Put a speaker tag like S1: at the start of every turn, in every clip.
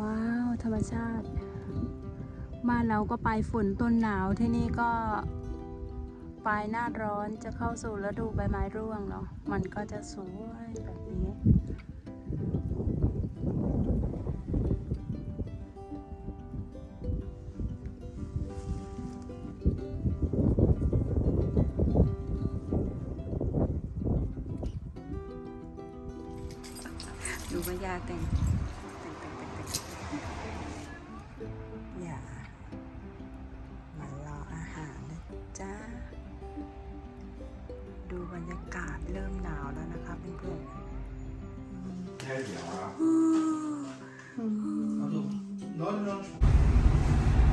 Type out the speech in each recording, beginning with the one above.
S1: ว้าว ธรรมชาติ บ้านเราก็ปลายฝนต้นหนาวที่นี่ก็ปลายหน้าร้อนจะเข้าสู่ฤดูใบไม้ร่วงเนาะมันก็จะสวยแบบนี้ดูว่ายาแต่ง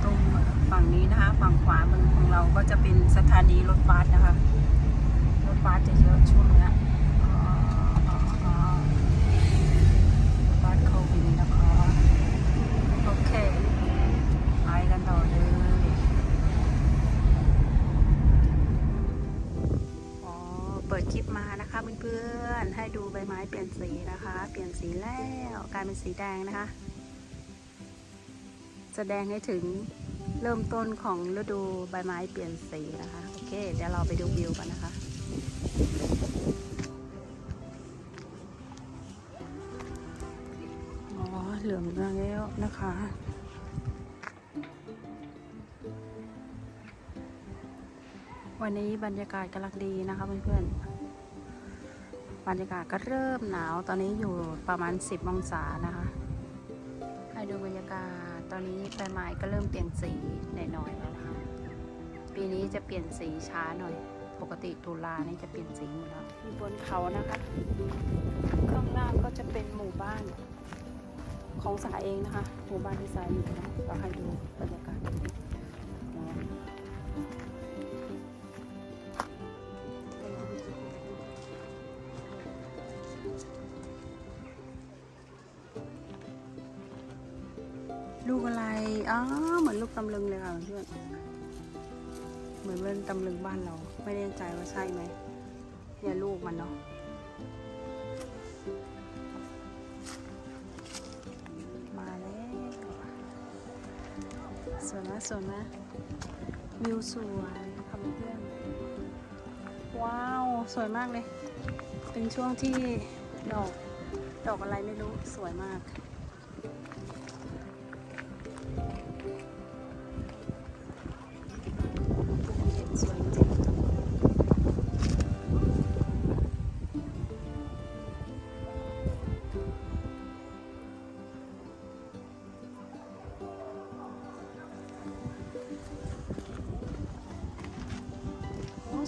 S1: ตรงฝั่งนี้นะคะฝั่งขวามือของเราก็จะเป็นสถานีรถบัสนะคะ รถบัสจะเยอะช่วงนี้ยอ๋ออ๋ออ๋อรถบัสโควิดนะคะโอเคไปกันต่อเลยอ๋อเปิดคลิปมานะคะเพื่อนๆให้ดูใบไม้เปลี่ยนสีนะคะ เปลี่ยนสีแล้วกลายเป็นสีแดงนะคะ แสดงให้ถึงเริ่มต้นของฤดูใบไม้เปลี่ยนสีนะคะ โอเค เดี๋ยวเราไปดูวิวกันนะคะอ๋อเหลืองแล้วนะคะวันนี้บรรยากาศกำลังดีนะคะเพื่อนๆ บรรยากาศก็เริ่มหนาวตอนนี้อยู่ประมาณ 10 องศานะคะ ให้ดูบรรยากาศ ตอนนี้ใบไม้ก็เริ่มเปลี่ยนสีหน่อยๆแล้วนะคะ ปีนี้จะเปลี่ยนสีช้าหน่อย ปกติตุลานี่จะเปลี่ยนสีหมดแล้วอยู่บนเขานะคะข้างล่างก็จะเป็นหมู่บ้านของสายเองนะคะ หมู่บ้านที่สายอยู่นะเราให้ดูบรรยากาศ ลูกอะไรอ๋อเหมือนลูกตำลึงเลยค่ะเพื่อนเหมือนเล่นตำลึงบ้านเรา ไม่แน่ใจว่าใช่ไหมเนี่ยลูกมันเนาะมาแล้วสวยนะสวยนะวิวสวยค่ะเพื่อนว้าว สวยมากเลย เป็นช่วงที่ดอก ดอกอะไรไม่รู้สวยมาก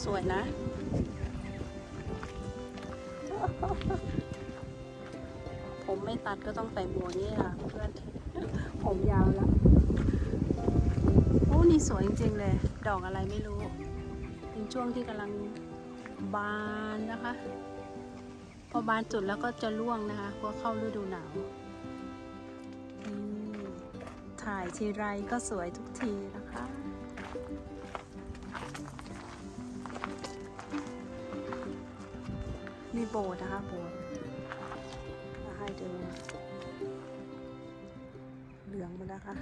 S1: สวยนะผมไม่ตัดก็ต้องใส่หมวกนี่ค่ะเพื่อนผมยาวแล้วโอ้นี่สวยจริงๆเลย ดอกอะไรไม่รู้เป็นช่วงที่กำลังบานนะคะ พอบานจุดแล้วก็จะร่วงนะคะเพราะเข้าฤดูหนาวถ่ายทีไรก็สวยทุกทีนะคะ โบนะคะโบสมาให้ดูเหลืองมดแล้วค่ะ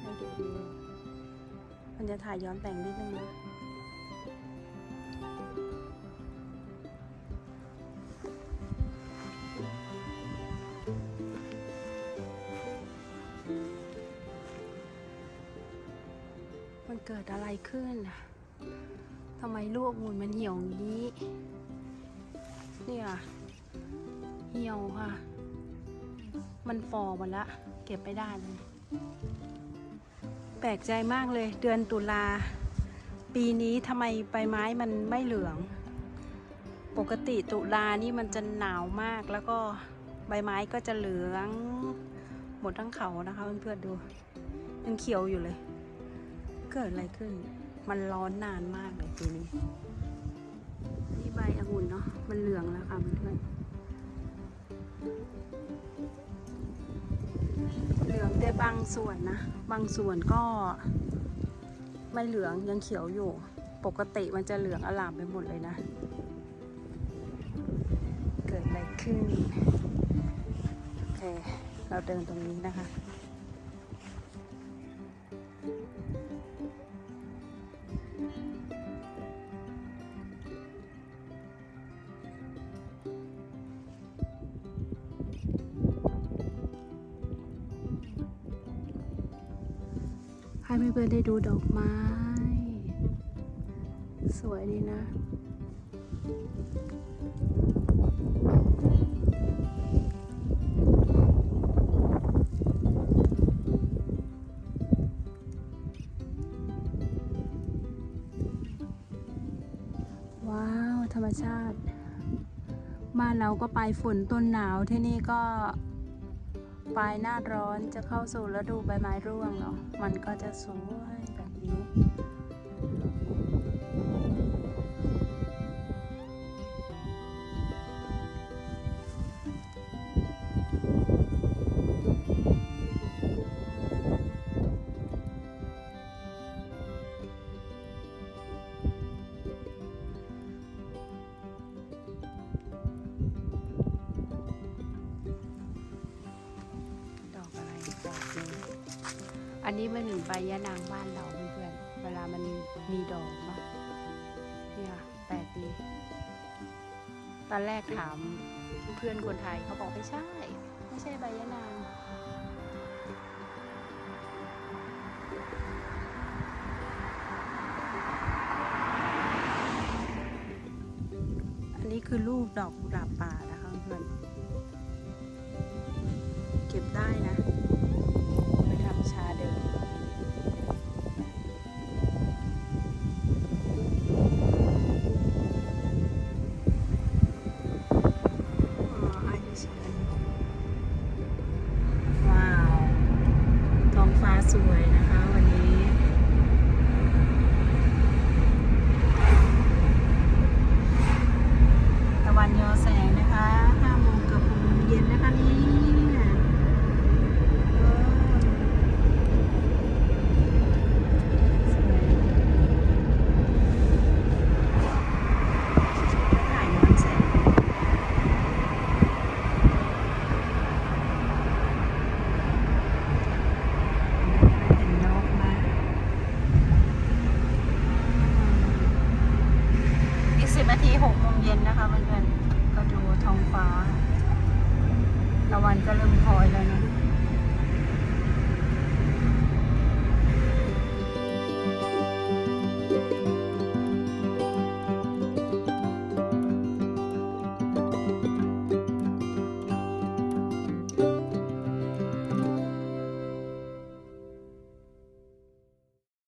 S1: ให้ดูวิวมันจะถ่ายย้อนแต่งนิดนึงนะมันเกิดอะไรขึ้นน่ะ ทำไมลูกมูลมันเหี่ยวอย่างนี้ นี่ยเหี่ยวค่ะ มันฟอหมดละ เก็บไม่ได้เลย แปลกใจมากเลย เดือนตุลา ปีนี้ทำไมใบไม้มันไม่เหลือง ปกติตุลานี่มันจะหนาวมากแล้วก็ใบไม้ก็จะเหลือง หมดทั้งเขานะคะเพื่อนๆดู ยังเขียวอยู่เลย เกิดอะไรขึ้น มันร้อนนานมากเลยปีนี้ นี่ใบองุ่นเนาะ มันเหลืองแล้วค่ะเพื่อนเหลืองแต่บางส่วนนะ บางส่วนก็ไม่เหลืองยังเขียวอยู่ ปกติมันจะเหลืองอลามไปหมดเลยนะ เกิดอะไรขึ้น โอเค เราเดินตรงนี้นะคะ ให้เพื่อนๆได้ดูดอกไม้ สวยดีนะว้าว ธรรมชาติบ้านเราก็ปลายฝนต้นหนาวที่นี่ก็ ปลายหน้าร้อนจะเข้าสู่ฤดูใบไม้ร่วงเนาะมันก็จะสวยแบบนี้ นนี้มันหมือนใบยะนางบ้านเราเพื่อนๆเวลามันมีดอกเนาะเนี่ยแปลกดี ตอนแรกถามเพื่อนคนไทยเขาบอกไม่ใช่ ไม่ใช่ใบยะนางอันนี้คือรูปดอกกุหลาบป่านะคะเพื่อน เก็บได้นะ